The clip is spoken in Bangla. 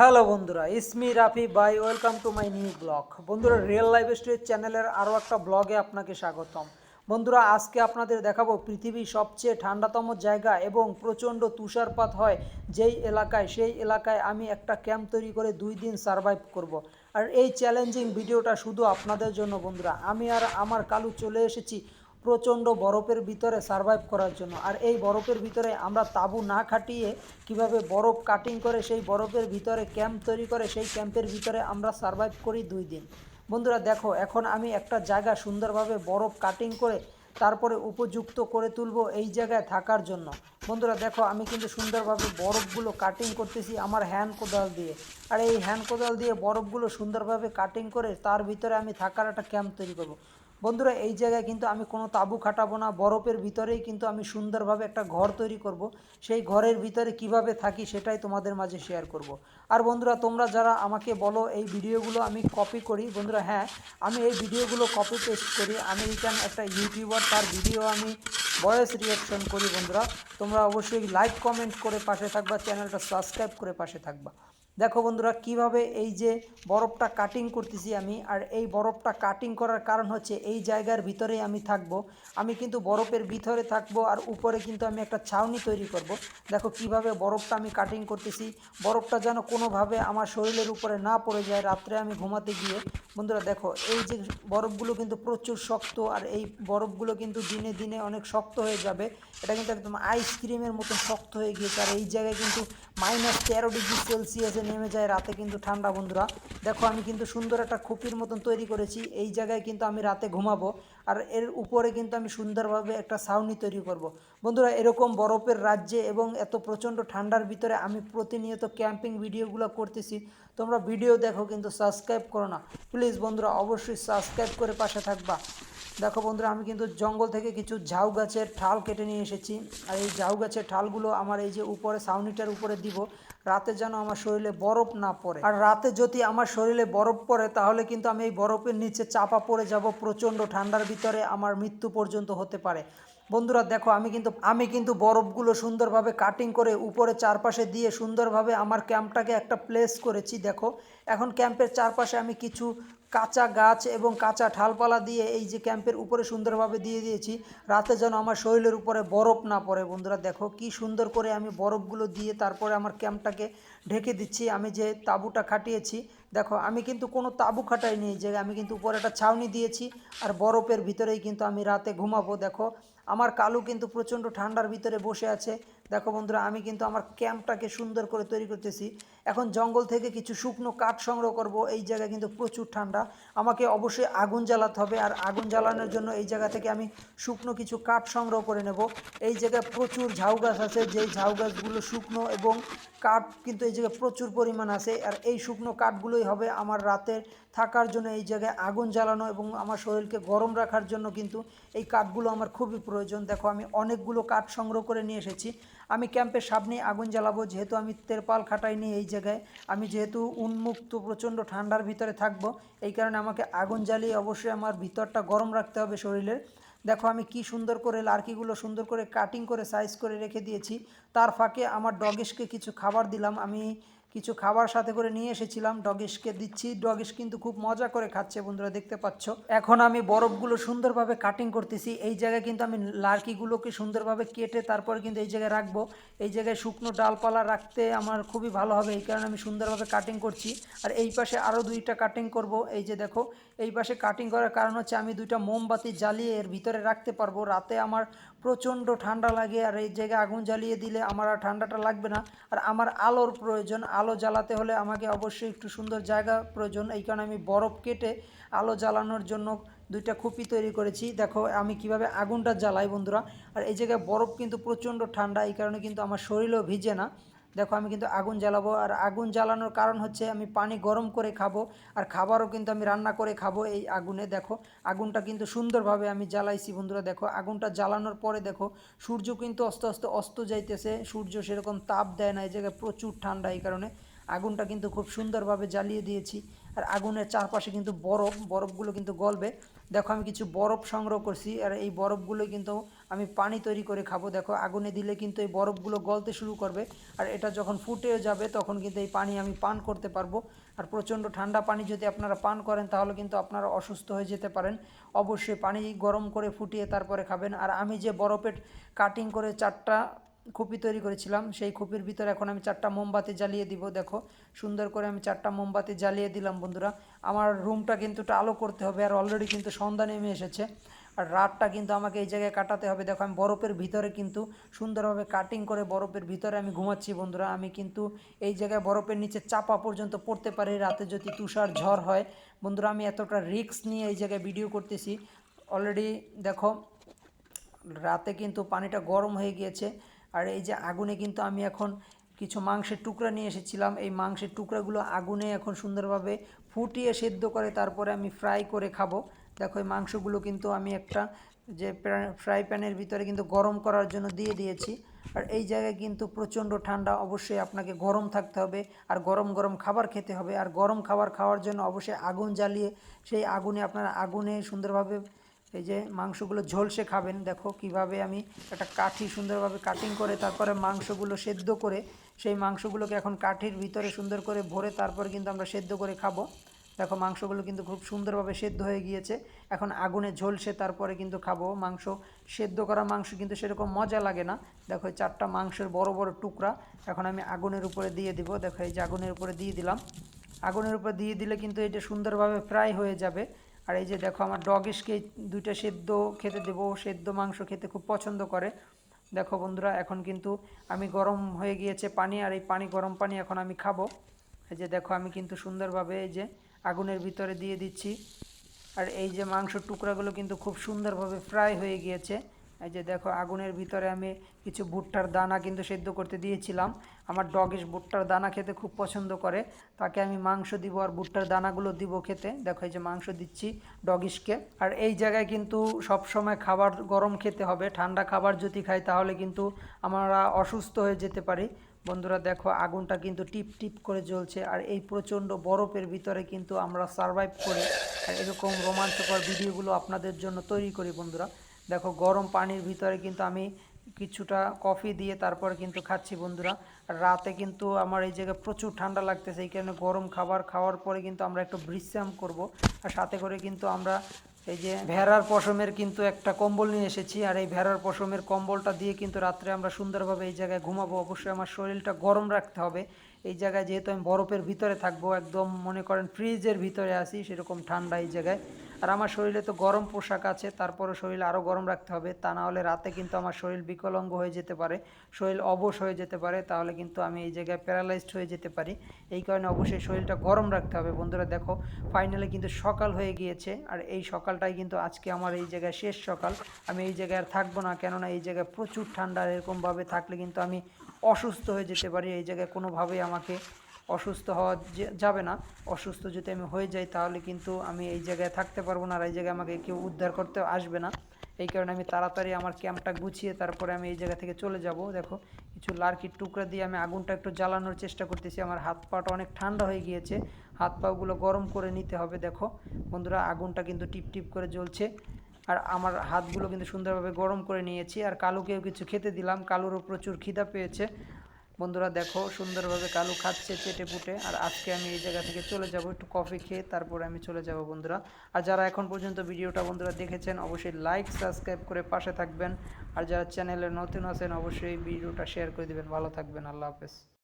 হ্যালো বন্ধুরা it's me Rafi bye welcome to my new blog বন্ধুরা রিয়েল লাইফ স্টোরি চ্যানেলের আরও একটা ব্লগে আপনাকে স্বাগতম। বন্ধুরা, আজকে আপনাদের দেখাবো পৃথিবীর সবচেয়ে ঠান্ডাতম জায়গা এবং প্রচণ্ড তুষারপাত হয় যেই এলাকায়। সেই এলাকায় আমি একটা ক্যাম্প তৈরি করে দুই দিন সারভাইভ করব। আর এই চ্যালেঞ্জিং ভিডিওটা শুধু আপনাদের জন্য বন্ধুরা। আমি আর আমার কালু চলে এসেছি প্রচণ্ড বরফের ভিতরে সারভাইভ করার জন্য। আর এই বরফের ভিতরে আমরা তাঁবু না খাটিয়ে কীভাবে বরফ কাটিং করে সেই বরফের ভিতরে ক্যাম্প তৈরি করে সেই ক্যাম্পের ভিতরে আমরা সারভাইভ করি দুই দিন। বন্ধুরা দেখো, এখন আমি একটা জায়গা সুন্দরভাবে বরফ কাটিং করে তারপরে উপযুক্ত করে তুলব এই জায়গায় থাকার জন্য। বন্ধুরা দেখো, আমি কিন্তু সুন্দরভাবে বরফগুলো কাটিং করতেছি আমার হ্যান্ড কোদাল দিয়ে। আর এই হ্যান্ড কোদাল দিয়ে বরফগুলো সুন্দরভাবে কাটিং করে তার ভিতরে আমি থাকার একটা ক্যাম্প তৈরি করব। বন্ধুরা, এই জায়গায় কিন্তু আমি কোনো তাঁবু খাটাবো না। বরফের ভিতরেই কিন্তু আমি সুন্দরভাবে একটা ঘর তৈরি করব। সেই ঘরের ভিতরে কীভাবে থাকি সেটাই তোমাদের মাঝে শেয়ার করব। আর বন্ধুরা, তোমরা যারা আমাকে বলো এই ভিডিওগুলো আমি কপি করি, বন্ধুরা হ্যাঁ আমি এই ভিডিওগুলো কপি পেস্ট করি। আমি আমেরিকান একটা ইউটিউবার তার ভিডিও আমি ভয়েস রিয়াকশন করি, বন্ধুরা। তোমরা অবশ্যই লাইক কমেন্ট করে পাশে থাকবা চ্যানেলটা সাবস্ক্রাইব করে পাশে থাকবা। দেখো বন্ধুরা, কীভাবে এই যে বরফটা কাটিং করতেছি আমি, আর এই বরফটা কাটিং করার কারণ হচ্ছে এই জায়গার ভিতরেই আমি থাকব। আমি কিন্তু বরফের ভিতরে থাকব আর উপরে কিন্তু আমি একটা ছাউনি তৈরি করব। দেখো কীভাবে বরফটা আমি কাটিং করতেছি, বরফটা যেন কোনোভাবে আমার শরীরের উপরে না পড়ে যায় রাত্রে আমি ঘুমাতে গিয়ে। বন্ধুরা, দেখো এই যে বরফগুলো কিন্তু প্রচুর শক্ত, আর এই বরফগুলো কিন্তু দিনে দিনে অনেক শক্ত হয়ে যাবে। এটা কিন্তু একদম আইসক্রিমের মতো শক্ত হয়ে গিয়েছে, আর এই জায়গায় কিন্তু মাইনাস তেরো ডিগ্রি সেলসিয়াসে নেমে যায় রাতে কিন্তু ঠান্ডা, বন্ধুরা। দেখো, আমি কিন্তু সুন্দর একটা খুপির মতন তৈরি করেছি। এই জায়গায় কিন্তু আমি রাতে ঘুমাবো। আর এর উপরে কিন্তু আমি সুন্দরভাবে একটা ছাউনি তৈরি করব। বন্ধুরা, এরকম বরফের রাজ্যে এবং এত প্রচণ্ড ঠান্ডার ভিতরে আমি প্রতিনিয়ত ক্যাম্পিং ভিডিওগুলো করতেছি। তোমরা ভিডিও দেখো কিন্তু সাবস্ক্রাইব করো না। প্লিজ বন্ধুরা, অবশ্যই সাবস্ক্রাইব করে পাশে থাকবা। দেখো বন্ধুরা, আমি কিন্তু জঙ্গল থেকে কিছু ঝাউ গাছের ঠাল কেটে নিয়ে এসেছি। আর এই ঝাউ গাছের ঠালগুলো আমার এই যে উপরে ছাউনিটার উপরে দিব। রাতে যেন আমার শরীরে বরফ না পড়ে। আর রাতে যদি আমার শরীরে বরফ পড়ে, তাহলে কিন্তু আমি এই বরফের নিচে চাপা পড়ে যাব, প্রচণ্ড ঠান্ডার ভিতরে আমার মৃত্যু পর্যন্ত হতে পারে। বন্ধুরা দেখো, আমি কিন্তু আমি কিন্তু বরফগুলো সুন্দরভাবে কাটিং করে উপরে চারপাশে দিয়ে সুন্দরভাবে আমার ক্যাম্পটাকে একটা প্লেস করেছি, দেখো। এখন ক্যাম্পের চারপাশে আমি কিছু কাঁচা গাছ এবং কাঁচা ঠালপালা দিয়ে এই যে ক্যাম্পের উপরে সুন্দরভাবে দিয়ে দিয়েছি। রাতে যেন আমার শরীরের উপরে বরফ না পড়ে, বন্ধুরা দেখো, কি সুন্দর করে আমি বরফগুলো দিয়ে তারপরে আমার ক্যাম্পটাকে ঢেকে দিচ্ছি। আমি যে তাঁবুটা খাটিয়েছি, দেখো, আমি কিন্তু কোনো তাঁবু খাটাইনি, এই জায়গায় আমি কিন্তু উপরে একটা ছাউনি দিয়েছি। আর বরফের ভিতরেই কিন্তু আমি রাতে ঘুমাবো, দেখো। আমার কালু কিন্তু প্রচণ্ড ঠান্ডার ভিতরে বসে আছে। দেখো বন্ধুরা, আমি কিন্তু আমার ক্যাম্পটাকে সুন্দর করে তৈরি করতেছি। এখন জঙ্গল থেকে কিছু শুকনো কাঠ সংগ্রহ করব। এই জায়গায় কিন্তু প্রচুর ঠান্ডা। আমাকে অবশ্যই আগুন জ্বালাতে হবে আর আগুন জ্বালানোর জন্য এই জায়গা থেকে আমি শুকনো কিছু কাঠ সংগ্রহ করে নেব। এই জায়গায় প্রচুর ঝাউ গাছ আছে। যেই ঝাউ গাছগুলো শুকনো এবং কাঠ কিন্তু এই জায়গায় প্রচুর পরিমাণ আছে। আর এই শুকনো কাঠগুলোই হবে আমার রাতে থাকার জন্য এই জায়গায় আগুন জ্বালানো এবং আমার শরীরকে গরম রাখার জন্য কিন্তু এই কাঠগুলো আমার খুবই প্রয়োজন। দেখো, আমি অনেকগুলো কাঠ সংগ্রহ করে নিয়ে এসেছি। আমি ক্যাম্পের সামনে আগুন জ্বালাবো, যেহেতু আমি তেরপাল খাটাইনি এই জায়গায়। আমি যেহেতু উন্মুক্ত, প্রচণ্ড ঠান্ডার ভিতরে থাকব, এই কারণে আমাকে আগুন জ্বালিয়ে অবশ্যই আমার ভিতরটা গরম রাখতে হবে শরীরের। দেখো আমি কি সুন্দর করে লার্কিগুলো সুন্দর করে কাটিং করে সাইজ করে রেখে দিয়েছি। তার ফাঁকে আমার ডগেশকে কিছু খাবার দিলাম। আমি কিছু খাবার সাথে করে নিয়ে এসেছিলাম। ডগেশকে দিচ্ছি। ডগেশ কিন্তু খুব মজা করে খাচ্ছে বন্ধুরা, দেখতে পাচ্ছ। এখন আমি বরফগুলো সুন্দরভাবে কাটিং করতেছি। এই জায়গায় কিন্তু আমি লার্কিগুলোকে সুন্দরভাবে কেটে তারপরে কিন্তু এই জায়গায় রাখব। এই জায়গায় শুকনো ডালপালা রাখতে আমার খুবই ভালো হবে। এই কারণে আমি সুন্দরভাবে কাটিং করছি। আর এই পাশে আরও দুইটা কাটিং করব। এই যে দেখো, এই পাশে কাটিং করার কারণ হচ্ছে আমি দুইটা মোমবাতি জ্বালিয়ে এর ভিতরে রাখতে পারব। রাতে আমার প্রচণ্ড ঠান্ডা লাগে আর এই জায়গায় আগুন জ্বালিয়ে দিলে আমার আর ঠান্ডাটা লাগবে না। আর আমার আলোর প্রয়োজন, আলো জ্বালাতে হলে আমাকে অবশ্যই একটু সুন্দর জায়গা প্রয়োজন। এই কারণে আমি বরফ কেটে আলো জ্বালানোর জন্য দুইটা খুপি তৈরি করেছি। দেখো, আমি কীভাবে আগুনটা জ্বালাই বন্ধুরা। আর এই জায়গায় বরফ কিন্তু প্রচণ্ড ঠান্ডা, এই কারণে কিন্তু আমার শরীরও ভিজে না। দেখো আমি কিন্তু আগুন জ্বালাবো, আর আগুন জ্বালানোর কারণ হচ্ছে আমি পানি গরম করে খাব, আর খাবারও কিন্তু আমি রান্না করে খাব এই আগুনে, দেখো। আগুনটা কিন্তু সুন্দরভাবে আমি জ্বালাইছি বন্ধুরা, দেখো। আগুনটা জ্বালানোর পরে দেখো, সূর্য কিন্তু অস্ত আস্তে অস্ত যাইতেছে, সূর্য সেরকম তাপ দেয় না, এই জায়গায় প্রচুর ঠান্ডা এই কারণে। আগুনটা কিন্তু খুব সুন্দরভাবে জ্বালিয়ে দিয়েছি। আর আগুনের চারপাশে কিন্তু বরফ, বরফগুলো কিন্তু গলবে। দেখো, আমি কিছু বরফ সংগ্রহ করছি, আর এই বরফগুলো কিন্তু আমি পানি তৈরি করে খাব। দেখো, আগুনে দিলে কিন্তু এই বরফগুলো গলতে শুরু করবে, আর এটা যখন ফুটে যাবে, তখন কিন্তু এই পানি আমি পান করতে পারব। আর প্রচণ্ড ঠান্ডা পানি যদি আপনারা পান করেন, তাহলে কিন্তু আপনারা অসুস্থ হয়ে যেতে পারেন। অবশ্যই পানি গরম করে ফুটিয়ে তারপরে খাবেন। আর আমি যে বরফের কাটিং করে চারটা খুপি তৈরি করেছিলাম। সেই খুপির ভিতরে এখন আমি চারটা মোমবাতি জ্বালিয়ে দিব, দেখো। সুন্দর করে আমি চারটা মোমবাতি জ্বালিয়ে দিলাম, বন্ধুরা। আমার রুমটা কিন্তু একটু আলো করতে হবে, আর অলরেডি কিন্তু সন্ধ্যা নেমে এসেছে। আর রাতটা কিন্তু আমাকে এই জায়গায় কাটাতে হবে। দেখো, আমি বরফের ভিতরে কিন্তু সুন্দরভাবে কাটিং করে বরফের ভিতরে আমি ঘুমাচ্ছি, বন্ধুরা। আমি কিন্তু এই জায়গায় বরফের নিচে চাপা পর্যন্ত পড়তে পারি, রাতে যদি তুষার ঝড় হয়। বন্ধুরা, আমি এতটা রিস্ক নিয়ে এই জায়গায় ভিডিও করতেছি। অলরেডি দেখো, রাতে কিন্তু পানিটা গরম হয়ে গিয়েছে। আর এই যে আগুনে কিন্তু আমি এখন কিছু মাংসের টুকরা নিয়ে এসেছিলাম। এই মাংসের টুকরাগুলো আগুনে এখন সুন্দরভাবে ফুটিয়ে সেদ্ধ করে তারপরে আমি ফ্রাই করে খাব। দেখো, এই মাংসগুলো কিন্তু আমি একটা যে ফ্রাই প্যানের ভিতরে কিন্তু গরম করার জন্য দিয়ে দিয়েছি। আর এই জায়গায় কিন্তু প্রচণ্ড ঠান্ডা, অবশ্যই আপনাকে গরম থাকতে হবে আর গরম গরম খাবার খেতে হবে। আর গরম খাবার খাওয়ার জন্য অবশ্যই আগুন জ্বালিয়ে সেই আগুনে আপনার আগুনে সুন্দরভাবে এই যে মাংসগুলো ঝলসে খাবেন, দেখো কীভাবে আমি একটা কাঠি সুন্দরভাবে কাটিং করে তারপরে মাংসগুলো সেদ্ধ করে সেই মাংসগুলোকে এখন কাঠির ভিতরে সুন্দর করে ভরে তারপরে কিন্তু আমরা সেদ্ধ করে খাব। দেখো মাংসগুলো কিন্তু খুব সুন্দরভাবে সেদ্ধ হয়ে গিয়েছে। এখন আগুনে ঝলসে তারপরে কিন্তু খাব। মাংস সেদ্ধ করা মাংস কিন্তু সেরকম মজা লাগে না। দেখো চারটা মাংসের বড় বড় টুকরা এখন আমি আগুনের উপরে দিয়ে দিব। দেখো এই যে আগুনের উপরে দিয়ে দিলাম। আগুনের উপরে দিয়ে দিলে কিন্তু এটা সুন্দরভাবে ফ্রাই হয়ে যাবে। আর এই যে দেখো, আমার ডগিসকে দুইটা সেদ্ধ খেতে দেবো। সেদ্ধ মাংস খেতে খুব পছন্দ করে। দেখো বন্ধুরা, এখন কিন্তু আমি গরম হয়ে গিয়েছে পানি, আর এই পানি, গরম পানি এখন আমি খাব। এই যে দেখো, আমি কিন্তু সুন্দরভাবে এই যে আগুনের ভিতরে দিয়ে দিচ্ছি। আর এই যে মাংসর টুকরাগুলো কিন্তু খুব সুন্দরভাবে ফ্রাই হয়ে গিয়েছে। এই যে দেখো, আগুনের ভিতরে আমি কিছু ভুট্টার দানা কিন্তু সেদ্ধ করতে দিয়েছিলাম। আমার ডগিস ভুট্টার দানা খেতে খুব পছন্দ করে। তাকে আমি মাংস দিব আর ভুট্টার দানাগুলো দিব খেতে। দেখো, এই যে মাংস দিচ্ছি ডগিসকে আর এই জায়গায় কিন্তু সব সময় খাবার গরম খেতে হবে। ঠান্ডা খাবার যদি খাই, তাহলে কিন্তু আমরা অসুস্থ হয়ে যেতে পারি। বন্ধুরা, দেখো, আগুনটা কিন্তু টিপ টিপ করে জ্বলছে। আর এই প্রচণ্ড বরফের ভিতরে কিন্তু আমরা সারভাইভ করি। আর এরকম রোমাঞ্চকর ভিডিওগুলো আপনাদের জন্য তৈরি করি, বন্ধুরা। দেখো গরম পানির ভিতরে কিন্তু আমি কিছুটা কফি দিয়ে তারপরে কিন্তু খাচ্ছি বন্ধুরা। রাতে কিন্তু আমার এই জায়গায় প্রচুর ঠান্ডা লাগতেছে, এই কারণে গরম খাবার খাওয়ার পরে কিন্তু আমরা একটু বিশ্রাম করব। আর সাথে করে কিন্তু আমরা এই যে ভেড়ার পশমের কিন্তু একটা কম্বল নিয়ে এসেছি। আর এই ভেড়ার পশমের কম্বলটা দিয়ে কিন্তু রাত্রে আমরা সুন্দরভাবে এই জায়গায় ঘুমাবো। অবশ্যই আমার শরীরটা গরম রাখতে হবে। এই জায়গায় যেহেতু আমি বরফের ভিতরে থাকব, একদম মনে করেন ফ্রিজের ভিতরে আসি সেরকম ঠান্ডা এই জায়গায়। আর আমার শরীরে তো গরম পোশাক আছে তারপরে শরীর আরও গরম রাখতে হবে, তা না হলে রাতে কিন্তু আমার শরীর বিকলঙ্গ হয়ে যেতে পারে, শরীর অবশ হয়ে যেতে পারে, তাহলে কিন্তু আমি এই জায়গায় প্যারালাইজড হয়ে যেতে পারি। এই কারণে অবশ্যই শরীরটা গরম রাখতে হবে। বন্ধুরা দেখো ফাইনালি কিন্তু সকাল হয়ে গিয়েছে, আর এই সকালটাই কিন্তু আজকে আমার এই জায়গায় শেষ সকাল। আমি এই জায়গায় আর থাকব না, কেননা এই জায়গায় প্রচুর ঠান্ডা, এরকমভাবে থাকলে কিন্তু আমি অসুস্থ হয়ে যেতে পারি, এই জায়গায় কোনোভাবেই আমাকে অসুস্থ হওয়া যাবে না। অসুস্থ যদি আমি হয়ে যাই, তাহলে কিন্তু আমি এই জায়গায় থাকতে পারব না আর এই জায়গায় আমাকে কেউ উদ্ধার করতে আসবে না। এই কারণে আমি তাড়াতাড়ি আমার ক্যাম্পটা গুছিয়ে তারপরে আমি এই জায়গা থেকে চলে যাব। দেখো, কিছু লার্কির টুকরা দিয়ে আমি আগুনটা একটু জ্বালানোর চেষ্টা করতেছি। আমার হাত পাটা অনেক ঠান্ডা হয়ে গিয়েছে। হাত পাগুলো গরম করে নিতে হবে, দেখো। বন্ধুরা, আগুনটা কিন্তু টিপ টিপ করে জ্বলছে। আর আমার হাতগুলো কিন্তু সুন্দরভাবে গরম করে নিয়েছি। আর কালুকেও কিছু খেতে দিলাম। কালুরও প্রচুর খিদা পেয়েছে। বন্ধুরা দেখো, সুন্দরভাবে কালু খাচ্ছে চেটে পুটে আর আজকে আমি এই জায়গা থেকে চলে যাব একটু কফি খেয়ে, তারপরে আমি চলে যাব বন্ধুরা। আর যারা এখন পর্যন্ত ভিডিওটা বন্ধুরা দেখেছেন, অবশ্যই লাইক সাবস্ক্রাইব করে পাশে থাকবেন। আর যারা চ্যানেলে নতুন আছেন, অবশ্যই ভিডিওটা শেয়ার করে দেবেন। ভালো থাকবেন, আল্লাহ হাফেজ।